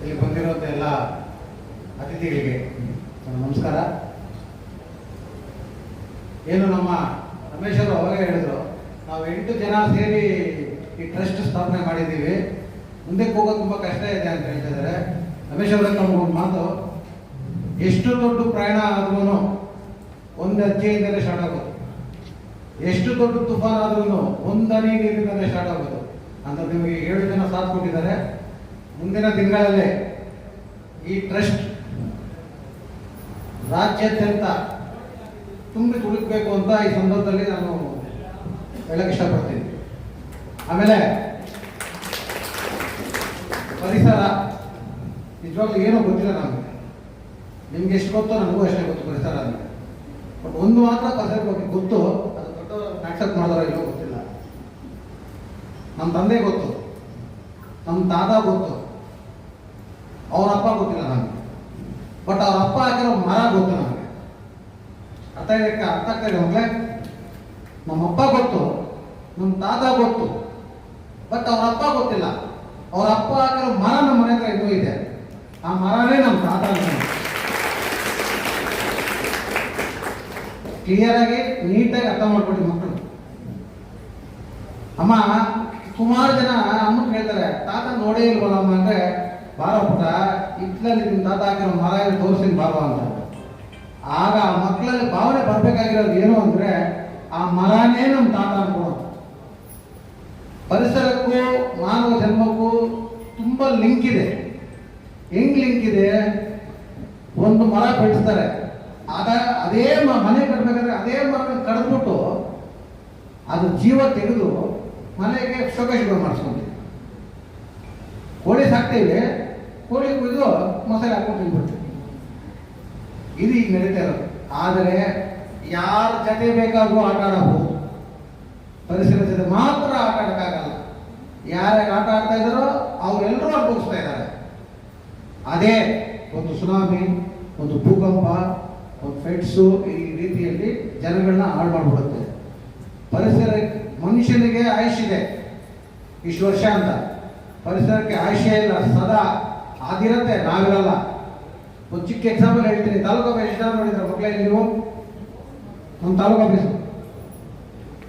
ಇಲ್ಲಿ ಬಂದಿರುವಂಥ ಎಲ್ಲ ಅತಿಥಿಗಳಿಗೆ ನಮಸ್ಕಾರ. ಏನು ನಮ್ಮ ರಮೇಶ್ ಅವರು ಅವಾಗ ಹೇಳಿದ್ರು, ನಾವು ಎಂಟು ಜನ ಸೇರಿ ಈ ಟ್ರಸ್ಟ್ ಸ್ಥಾಪನೆ ಮಾಡಿದ್ದೀವಿ. ಮುಂದಕ್ಕೆ ಹೋಗೋದು ತುಂಬ ಕಷ್ಟ ಇದೆ ಅಂತ ಹೇಳ್ತಿದ್ದಾರೆ. ರಮೇಶ್ ಅವರ ನಮಗೊಂದು ಮಾತು. ಎಷ್ಟು ದೊಡ್ಡ ಪ್ರಯಾಣ ಆದ್ರೂ ಒಂದು ಅಜ್ಜೆಯಿಂದಲೇ ಸ್ಟಾರ್ಟ್ ಆಗೋದು. ಎಷ್ಟು ದೊಡ್ಡ ತುಫಾನ್ ಆದ್ರೂ ಒಂದು ಹನಿ ನೀರಿಂದಲೇ ಸ್ಟಾರ್ಟ್ ಆಗೋದು. ಅಂತ ನಿಮಗೆ ಏಳು ಜನ ಸಾಥ್ ಕೊಟ್ಟಿದ್ದಾರೆ. ಮುಂದಿನ ದಿನಗಳಲ್ಲಿ ಈ ಟ್ರಸ್ಟ್ ರಾಜ್ಯಾದ್ಯಂತ ತುಂಬಿ ತುಳುಕಬೇಕು ಅಂತ ಈ ಸಂದರ್ಭದಲ್ಲಿ ನಾನು ಹೇಳಕ್ಕೆ ಇಷ್ಟಪಡ್ತೀನಿ. ಆಮೇಲೆ ಪರಿಸರ ನಿಜವಾಗ್ಲೂ ಏನೋ ಗೊತ್ತಿಲ್ಲ ನಮಗೆ. ನಿಮ್ಗೆ ಎಷ್ಟು ಗೊತ್ತೋ ನನಗೂ ಅಷ್ಟೇ ಗೊತ್ತು ಪರಿಸರ ಅಂದರೆ. ಬಟ್ ಒಂದು ಮಾತ್ರ ಪರಿಸರ ಬಗ್ಗೆ ಗೊತ್ತು, ಅದು ದೊಡ್ಡವರು ಆಕ್ಸೆಪ್ಟ್ ಮಾಡೋರೋ ಇಲ್ಲೋ ಗೊತ್ತಿಲ್ಲ. ನಮ್ಮ ತಂದೆ ಗೊತ್ತು ನಮ್ಮ ತಾತ ಗೊತ್ತು ಅವ್ರ ಅಪ್ಪ ಗೊತ್ತಿಲ್ಲ ನನಗೆ ಬಟ್ ಅವ್ರ ಅಪ್ಪ ಹಾಕಿರೋ ಮರ ಗೊತ್ತು ನನಗೆ ಅರ್ಥ ಇದಕ್ಕೆ ಅರ್ಥ ಆಗ್ತಾ ಇದೆ ನಮ್ಮಪ್ಪ ಗೊತ್ತು, ನಮ್ಮ ತಾತ ಗೊತ್ತು, ಬಟ್ ಅವ್ರ ಅಪ್ಪ ಗೊತ್ತಿಲ್ಲ. ಅವ್ರ ಅಪ್ಪ ಹಾಕಿರೋ ಮರ ನಮ್ಮ ಮನೆ ಹತ್ರ ಇನ್ನೂ ಇದೆ. ಆ ಮರನೇ ನಮ್ಮ ತಾತ ಅಂತ. ಕ್ಲಿಯರ್ ಆಗಿ, ನೀಟಾಗಿ ಅರ್ಥ ಮಾಡ್ಕೊಡಿ ಮಕ್ಕಳು. ಅಮ್ಮ, ಸುಮಾರು ಜನ ಅಮ್ಮ ಕೇಳ್ತಾರೆ, ತಾತ ನೋಡೇ ಇಲ್ವಲ್ಲಮ್ಮ ಅಂದ್ರೆ ಬಾರ ಪುಟ್ಟ ಇಟ್ಲಲ್ಲಿ ನಿಮ್ಮ ತಾತ ಹಾಕಿರೋ ಮರ ಎಲ್ಲ ತೋರಿಸ್ತೀನಿ ಬಾರುವ ಅಂತ ಆಗ ಆ ಮಕ್ಕಳಲ್ಲಿ ಭಾವನೆ ಬರ್ಬೇಕಾಗಿರೋದು ಏನು ಅಂದ್ರೆ, ಆ ಮರನೇ ನಮ್ಮ ತಾತ ಅನ್ಕೊಳ್ಳೋದು. ಪರಿಸರಕ್ಕೂ, ಮಾನವ ಜನ್ಮಕ್ಕೂ ತುಂಬಾ ಲಿಂಕ್ ಇದೆ. ಹೆಂಗ್ ಲಿಂಕ್ ಇದೆ? ಒಂದು ಮರ ಬೆಳೆಸ್ತಾರೆ. ಆಗ ಅದೇ ಮನೆ ಕಟ್ಬೇಕಾದ್ರೆ ಅದೇ ಮರ ಕಡಿದ್ಬಿಟ್ಟು ಅದು ಜೀವ ತೆಗೆದು ಮನೆಗೆ ಶೋಕೇಶ್ಗಳು ಮಾಡಿಸ್ಕೊಂತೀವಿ. ಕೋಳಿ ಸಾಕ್ತೀವಿ. ಕೋಳಿ ಕುಯ್ದು ಮೊಸರು ಹಾಕೊಂಡು ತಿನ್ಬಿಡ್ತೀವಿ. ಇದು ಈಗ ನಡೀತಾ ಇರೋದು. ಆದರೆ ಯಾರ ಜೊತೆ ಬೇಕಾದ್ರೂ ಆಟ ಆಡಬಹುದು. ಪರಿಸರ ಜೊತೆ ಮಾತ್ರ ಆಟ ಆಡೋಕ್ಕಾಗಲ್ಲ. ಯಾರ್ಯಾರು ಆಟ ಆಡ್ತಾ ಇದ್ದಾರೋ ಅವರೆಲ್ಲರೂ ಅನುಭವಿಸ್ತಾ ಇದ್ದಾರೆ. ಅದೇ ಒಂದು ಸುನಾಮಿ ಒಂದು ಭೂಕಂಪ, ಒಂದು ಫೆಟ್ಸು ಈ ರೀತಿಯಲ್ಲಿ ಜನಗಳನ್ನ ಹಾಳು ಮಾಡಿಬಿಡುತ್ತೆ. ಪರಿಸರ ಮನುಷ್ಯನಿಗೆ ಆಯುಷ್ ಇದೆ. ಇಷ್ಟು ವರ್ಷ ಅಂತ. ಪರಿಸರಕ್ಕೆ ಆಯುಷ್ಯ ಇಲ್ಲ, ಸದಾ ಅದಿರತ್ತೆ ನಾವಿರಲ್ಲ. ಒಂದು ಚಿಕ್ಕ ಎಕ್ಸಾಂಪಲ್ ಹೇಳ್ತೀನಿ. ತಾಲೂಕು ಆಫೀಸ್ ಜನ ನೋಡಿದ್ರೆ ಮಕ್ಕಳೇ ನೀವು. ನಮ್ಮ ತಾಲೂಕು ಆಫೀಸು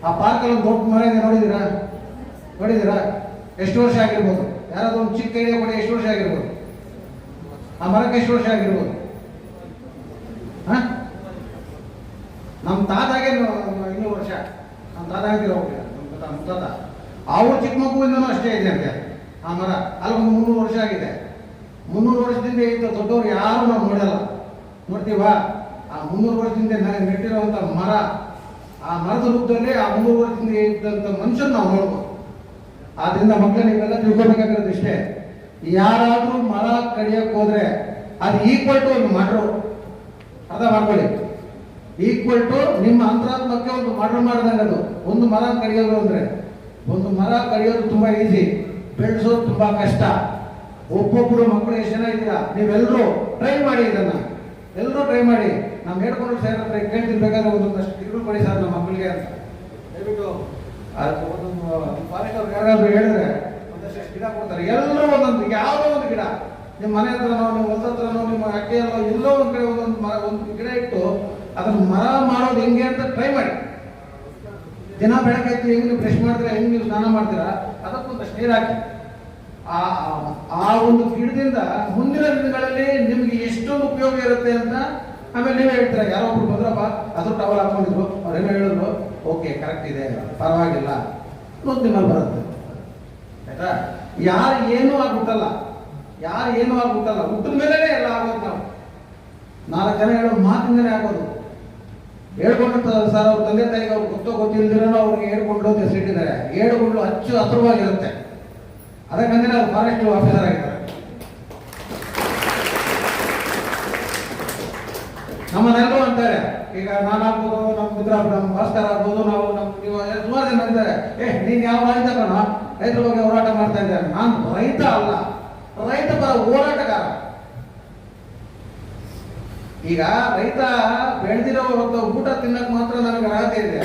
ಆ ಪಾರ್ಕಲ್ಲಿ ಒಂದು ದೊಡ್ಡ ಮರ ಇದೆ, ನೋಡಿದ್ದೀರಾ? ನೋಡಿದ್ದೀರಾ? ಎಷ್ಟು ವರ್ಷ ಆಗಿರ್ಬೋದು? ಯಾರಾದ್ರೂ ಒಂದು ಚಿಕ್ಕ ಐಡಿಯಾ ಕೊಡಿ, ಎಷ್ಟು ವರ್ಷ ಆಗಿರ್ಬೋದು? ಆ ಮರಕ್ಕೆ ಎಷ್ಟು ವರ್ಷ ಆಗಿರ್ಬೋದು? ಹಾಂ? ನಮ್ಮ ತಾತಾಗೆ ಇನ್ನೂರು ವರ್ಷ. ನಮ್ಮ ತಾತ ಆಗಿರೋ ನಮ್ಮ ಮುತ್ತಾತ ಅವ್ರ ಚಿಕ್ಕ ಮಗುವಿಂದನೂ ಅಷ್ಟೇ ಇದೆ ಅಂತೆ, ಆ ಮರ. ಅಲ್ಲಿ ಒಂದು ಮುನ್ನೂರು ವರ್ಷ ಆಗಿದೆ. ಮುನ್ನೂರು ವರ್ಷದಿಂದ ಇಂಥ ದೊಡ್ಡವರು ಯಾರು ನಾವು ನೋಡಲ್ಲ. ನೋಡ್ತೀವಾ? ಆ ಮುನ್ನೂರು ವರ್ಷದಿಂದ ನನಗೆ ನೆಟ್ಟಿರುವಂತ ಮರ, ಆ ಮರದ ರೂಪದಲ್ಲಿ ಆ ಮುನ್ನೂರು ವರ್ಷದಿಂದ ಇದ್ದಂತ ಮನುಷ್ಯನ ನಾವು ನೋಡ್ಬೋದು. ಆದ್ರಿಂದ ಮಕ್ಕಳು ನೀವೆಲ್ಲ ತಿಳ್ಕೊಬೇಕಾಗಿರೋದು ಇಷ್ಟೇ. ಯಾರಾದ್ರೂ ಮರ ಕಡಿಯಕ್ ಹೋದ್ರೆ ಅದು ಈಕ್ವಲ್ ಟು ಒಂದು ಮಡ್ರು. ಅರ್ಥ ಮಾಡ್ಕೊಳ್ಳಿ. ಈಕ್ವಲ್ ಟು ನಿಮ್ಮ ಅಂತರಾತ್ಮಕ್ಕೆ ಒಂದು ಮರ್ಡರ್ ಮಾಡಿದಂಗೆ ಅದು ಒಂದು ಮರ ಕಡಿಯೋದು ಅಂದ್ರೆ, ಒಂದು ಮರ ಕಡಿಯೋದು ತುಂಬಾ ಈಸಿ ಬೆಳೆಸೋದು ತುಂಬಾ ಕಷ್ಟ. ಒಬ್ಬೊಬ್ಬರು ಮಕ್ಕಳು ಎಷ್ಟು ಜನ ಇದ್ದೀರಾ ನೀವೆಲ್ಲರೂ ಟ್ರೈ ಮಾಡಿ ಇದನ್ನ. ಎಲ್ಲರೂ ಟ್ರೈ ಮಾಡಿ. ನಾವು ಹೇಳ್ಕೊಂಡು ಸರ್ ಹತ್ರ ಕೇಳ್ತಿರ್ಬೇಕಾದ್ರೆ ಒಂದೊಂದಷ್ಟು ತಿರುಗು ಕೊಡಿ ಸರ್ ನಮ್ಮ ಮಕ್ಕಳಿಗೆ ಅಂತ. ಅದು ಒಂದೊಂದು ಫಾರೆಸ್ಟ್ ಅವ್ರು ಯಾರಾದ್ರೂ ಹೇಳಿದ್ರೆ ಒಂದಷ್ಟು ಗಿಡ ಕೊಡ್ತಾರೆ. ಎಲ್ಲರೂ ಒಂದೊಂದು, ಯಾವುದೋ ಒಂದು ಗಿಡ. ನಿಮ್ಮ ಮನೆ ಹತ್ರನೋ, ನಿಮ್ಮ ಹೊಲದ ಹತ್ರನೋ, ನಿಮ್ಮ ಅಡ್ಡಿಯಲ್ಲೋ ಎಲ್ಲೋ ಒಂದು ಕಡೆ ಒಂದೊಂದು ಮರ, ಒಂದು ಗಿಡ ಇಟ್ಟು ಅದನ್ನ ಮರ ಮಾಡೋದು ಹೆಂಗೆ ಅಂತ ಟ್ರೈ ಮಾಡಿ. ದಿನ ಬೆಳಕಾಯ್ತು ಹೆಂಗೆ ನೀವು ಬ್ರಷ್ ಮಾಡ್ತೀರಾ, ಹೆಂಗೆ ನೀವು ಸ್ನಾನ ಮಾಡ್ತೀರಾ, ಅದಕ್ಕೊಂದಷ್ಟು ನೀರು ಹಾಕಿ. ಆ, ಆ- ಒಂದು ಗಿಡದಿಂದ ಮುಂದಿನ ದಿನಗಳಲ್ಲಿ ನಿಮ್ಗೆ ಎಷ್ಟೊಂದು ಉಪಯೋಗ ಇರುತ್ತೆ ಅಂತ ಆಮೇಲೆ ನೀವೇ ಹೇಳ್ತೀರಾ? ಯಾರೋ ಒಬ್ರು ಬಂದ್ರಪ್ಪ, ಅದು ಟವಲ್ ಹಾಕೊಂಡಿದ್ರು ಅವ್ರೇನೋ ಹೇಳಿದ್ರು ಓಕೆ ಕರೆಕ್ಟ್ ಇದೆ, ಪರವಾಗಿಲ್ಲ. ಒಂದು ನಿಮ್ಮಲ್ಲಿ ಬರುತ್ತೆ. ಆಯ್ತಾ? ಯಾರು ಏನೂ ಆಗ್ಬಿಟ್ಟಲ್ಲ. ಯಾರು ಏನೂ ಆಗ್ಬಿಟ್ಟಲ್ಲ. ಹುಟ್ಟಿದ ಮೇಲೆ ಎಲ್ಲ ಆಗೋದು ನಾವು. ನಾಲ್ಕು ಜನ ಹೇಳೋ ಮಾತಿಂದಲೇ ಆಗೋದು. ಹೇಳ್ಕೊಂಡು ಸರ್, ಅವ್ರ ತಂದೆ ತಾಯಿಗೆ ಅವ್ರು ಗೊತ್ತೋ ಗೊತ್ತಿಲ್ದಿರೋ ಅವ್ರಿಗೆ ಹೇಳ್ಕೊಂಡು ಅಂತ ಹೇಳ್ಕೊಂಡು ಅಚ್ಚು ಹತ್ರವಾಗಿರುತ್ತೆ. ಅದಕ್ಕಂದ್ರೆ ನಾವು ಫಾರೆಸ್ಟ್ ಆಫೀಸರ್ ಆಗಿದ್ದಾರೆ. ನಮ್ಮನ್ನೆಲ್ಲರೂ ಅಂತಾರೆ, ಈಗ ನಾನು ಆಗ್ಬೋದು, ನಮ್ಮ ಮಿತ್ರ, ನಮ್ಮ ಭಾಸ್ಕರ್ ಆಗ್ಬೋದು, ನಾವು ನಮ್ಮ ನೀವು ಸುಮಾರು ಜನ ಅಂತಾರೆ ಏ, ನೀನು ಯಾವ ರೈತ ರೈತರ ಬಗ್ಗೆ ಹೋರಾಟ ಮಾಡ್ತಾ ಇದ್ದಾರೆ ನಾನು ರೈತ ಅಲ್ಲ. ರೈತ ಪರ ಹೋರಾಟಗಾರ. ಈಗ ರೈತ ಬೆಳೆದಿರೋ ಊಟ ತಿನ್ನಕ್ ಮಾತ್ರ ನನಗೆ ಅರ್ಹತೆ ಇದೆ.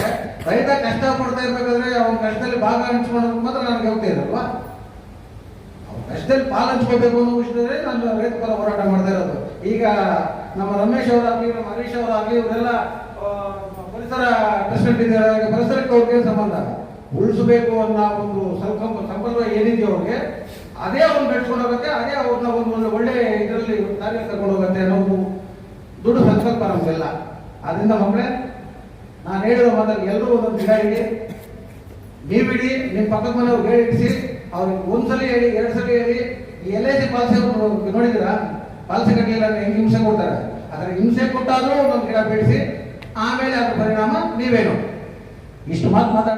ರೈತ ಕಷ್ಟ ಪಡ್ತಾ ಇರ್ಬೇಕಾದ್ರೆ ಅವನ ಕಷ್ಟದಲ್ಲಿ ಭಾಗ ಹಂಚ್ಕೊಳ್ಳೋದಕ್ಕೆ ಮಾತ್ರ ನನಗೆ ಹೋಗ್ತಾ ಇರಲ್ವಾ ಅಷ್ಟಲ್ಲಿ ಪಾಲು ಅನ್ನೋ ವಿಷಯದಲ್ಲೇ ನಾನು ರೈತ ಪರ ಹೋರಾಟ ಮಾಡ್ತಾ ಇರೋದು. ಈಗ ನಮ್ಮ ರಮೇಶ್ ಅವರಾಗಲಿ, ನಮ್ಮ ಹರೀಶ್ ಅವರಾಗಲಿ, ಇವರೆಲ್ಲ ಪರಿಸರ ಪ್ರೆಸಿಡೆಂಟ್ ಇದ್ದಾರೆ. ಪರಿಸರಕ್ಕೆ ಅವ್ರಿಗೆ ಸಂಬಂಧ? ಉಳಿಸಬೇಕು ಅನ್ನೋ ಒಂದು ಸಂಕಲ್ಪ ಸಂಕಲ್ಪ ಏನಿದೆಯೋ ಅವ್ರಿಗೆ, ಅದೇ ಅವ್ರನ್ನ ಬೆಳೆಸ್ಕೊಂಡು ಅದೇ ಅವ್ರನ್ನ ಒಂದು ಒಳ್ಳೆ ಇದರಲ್ಲಿ ಕಾರ್ಯ ತಗೊಂಡು ಹೋಗುತ್ತೆ ಅನ್ನೋ ಒಂದು ದೊಡ್ಡ ಸಂಕಲ್ಪ ನಮಗೆಲ್ಲ. ಅದರಿಂದ ಮಕ್ಕಳೇ, ನಾನು ಹೇಳಿರೋ ಮಾತಲ್ಲಿ ಎಲ್ಲರೂ ಒಂದೊಂದು ಗಿಡ ಇಡಿ ನೀವಿಡಿ, ನಿಮ್ಮ ಪಕ್ಕದ ಮನೆಯವ್ರಿಗೆ ಹೇಳಿ ಇಡಿಸಿ ಅವ್ರಿಗೆ ಒಂದ್ಸಲ ಹೇಳಿ ಎರಡು ಸಲ ಹೇಳಿ ಎಲ್ ಐ ಸಿ ಪಾಲಿಸಿ ನೋಡಿದಿರ ಪಾಲಿಸಿ ಕಟ್ಟಲಿಲ್ಲ ಅಂದ್ರೆ ಹೆಂಗ್ ಹಿಂಸೆ ಕೊಡ್ತಾರೆ? ಅದರ ಹಿಂಸೆ ಕೊಟ್ಟಾದ್ರೂ ಒಂದೊಂದು ಗಿಡ ಬೆಳೆಸಿ ಆಮೇಲೆ ಅದ್ರ ಪರಿಣಾಮ ನೀವೇನು? ಇಷ್ಟು ಮಾತು ಮಾತಾಡ